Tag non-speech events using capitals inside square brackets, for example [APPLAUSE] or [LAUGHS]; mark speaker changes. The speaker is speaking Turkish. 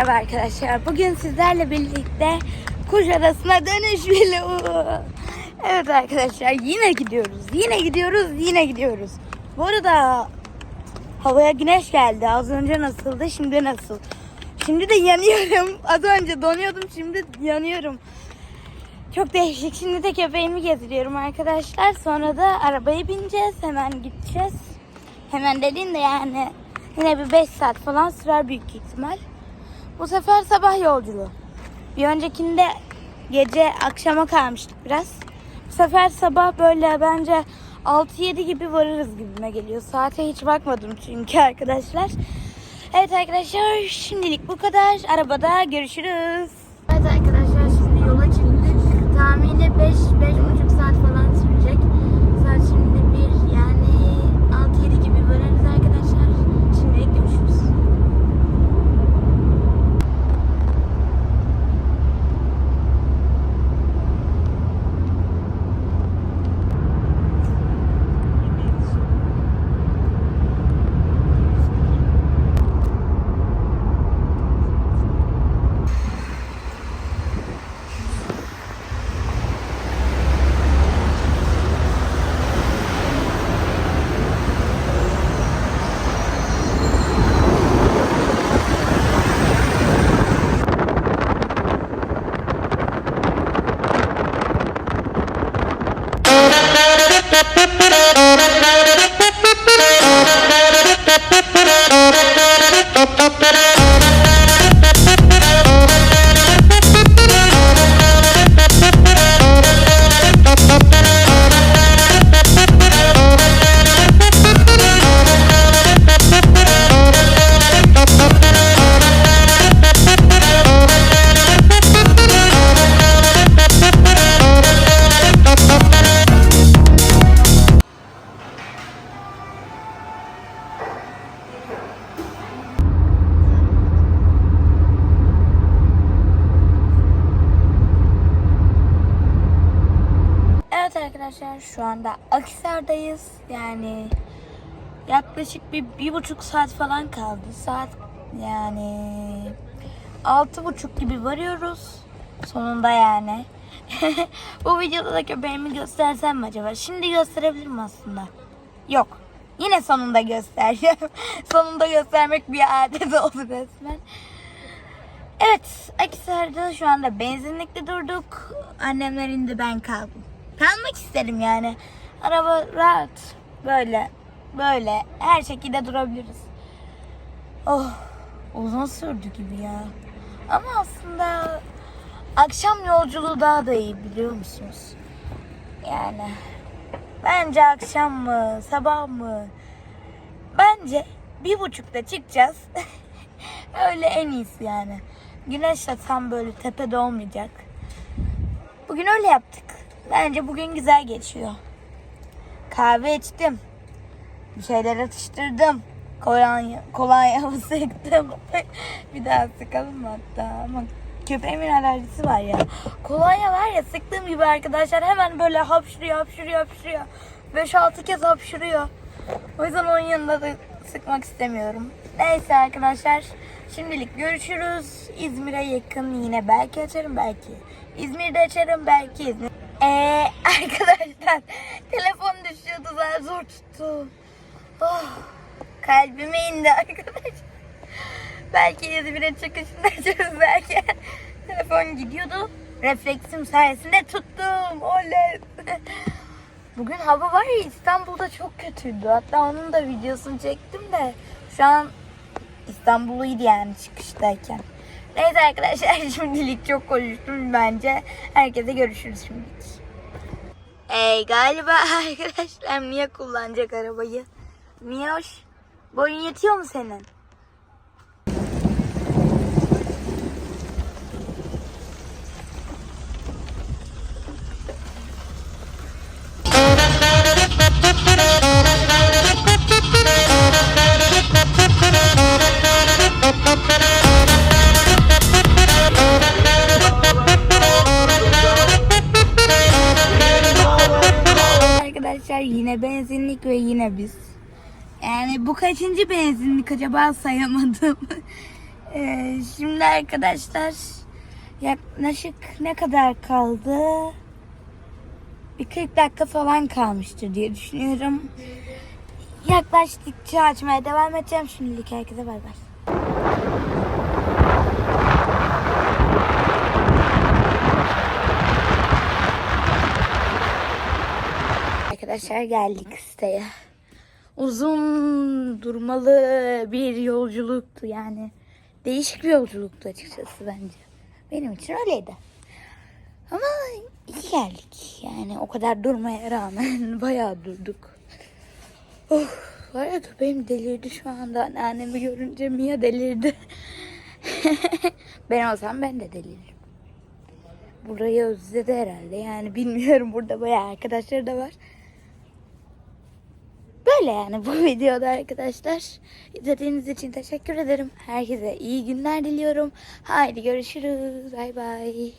Speaker 1: Merhaba arkadaşlar. Bugün sizlerle birlikte Kuşadası'na dönüş vlogu. Evet arkadaşlar yine gidiyoruz. Yine gidiyoruz. Yine gidiyoruz. Bu arada havaya güneş geldi. Az önce nasıldı? Şimdi nasıl? Şimdi de yanıyorum. [LAUGHS] Az önce donuyordum. Şimdi yanıyorum. Çok değişik. Şimdi de köpeğimi getiriyorum arkadaşlar. Sonra da arabaya bineceğiz. Hemen gideceğiz. Hemen dediğin de yani yine bir 5 saat falan sürer büyük ihtimal. Bu sefer sabah yolculuğu. Bir öncekinde gece akşama kalmıştık biraz. Bu sefer sabah böyle bence 6-7 gibi varırız gibime geliyor. Saate hiç bakmadım çünkü [LAUGHS] arkadaşlar. Evet arkadaşlar şimdilik bu kadar. Arabada görüşürüz. Evet arkadaşlar şimdi yola çıktık. Tahmini 5 5 Evet arkadaşlar şu anda Akhisar'dayız. Yani yaklaşık bir, bir buçuk saat falan kaldı. Saat yani altı buçuk gibi varıyoruz. Sonunda yani. [LAUGHS] Bu videoda da köpeğimi göstersem mi acaba? Şimdi gösterebilirim aslında. Yok. Yine sonunda göstereceğim. [LAUGHS] sonunda göstermek bir adet oldu resmen. Evet, Akhisar'da şu anda benzinlikte durduk. Annemler indi, ben kaldım. Kalmak isterim yani. Araba rahat. Böyle, böyle. Her şekilde durabiliriz. Oh, uzun sürdü gibi ya. Ama aslında akşam yolculuğu daha da iyi biliyor musunuz? Yani bence akşam mı, sabah mı? Bence bir buçukta çıkacağız. [LAUGHS] Öyle en iyisi yani. Güneş de tam böyle tepede olmayacak. Bugün öyle yaptık. Bence bugün güzel geçiyor. Kahve içtim. Bir şeyler atıştırdım. Kolonya, kolonyamı [LAUGHS] sıktım. bir daha sıkalım hatta? Ama köpeğimin alerjisi var ya. Kolonya var ya sıktığım gibi arkadaşlar hemen böyle hapşırıyor hapşırıyor hapşırıyor. 5-6 kez hapşırıyor. O yüzden onun yanında da sıkmak istemiyorum. Neyse arkadaşlar. Şimdilik görüşürüz. İzmir'e yakın yine belki açarım belki. İzmir'de açarım belki İzmir. Ee, [LAUGHS] arkadaşlar telefon düşüyordu ben zor tuttu. Oh, kalbime indi arkadaşlar. Belki İzmir'e çıkışında belki. [LAUGHS] telefon gidiyordu. Refleksim sayesinde tuttum. Oley. [LAUGHS] Bugün hava var ya İstanbul'da çok kötüydü. Hatta onun da videosunu çektim de şu an İstanbul'uydu yani çıkıştayken. Neyse arkadaşlar [LAUGHS] şimdilik çok konuştum bence. Herkese görüşürüz şimdilik. Ey galiba [LAUGHS] arkadaşlar niye kullanacak arabayı? Niye hoş? Boyun yetiyor mu senin? Yine benzinlik ve yine biz. Yani bu kaçıncı benzinlik acaba sayamadım. [LAUGHS] Ee, şimdi arkadaşlar yaklaşık ne kadar kaldı? Bir 40 dakika falan kalmıştır diye düşünüyorum. Yaklaştıkça açmaya devam edeceğim. Şimdilik herkese bay bay. Arkadaşlar geldik siteye. Uzun durmalı bir yolculuktu yani. Değişik bir yolculuktu açıkçası bence. Benim için öyleydi. Ama iyi geldik. Yani o kadar durmaya rağmen [LAUGHS] bayağı durduk. Of, var ya köpeğim delirdi şu anda. Anneannemi görünce Mia delirdi. [LAUGHS] ben olsam ben de deliririm. Burayı özledi herhalde. Yani bilmiyorum burada bayağı arkadaşları da var. Böyle yani bu [LAUGHS] videoda arkadaşlar. İzlediğiniz için teşekkür ederim. Herkese iyi günler diliyorum. Haydi görüşürüz. Bay bay.